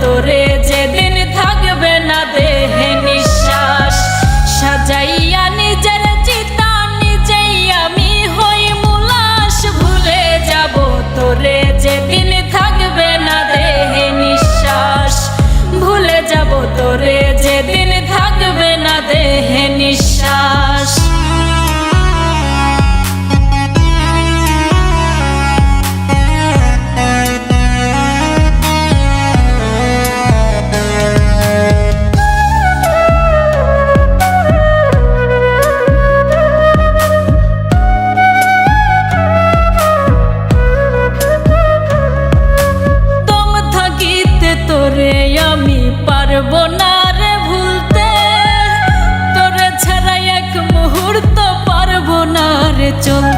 তোরে chung.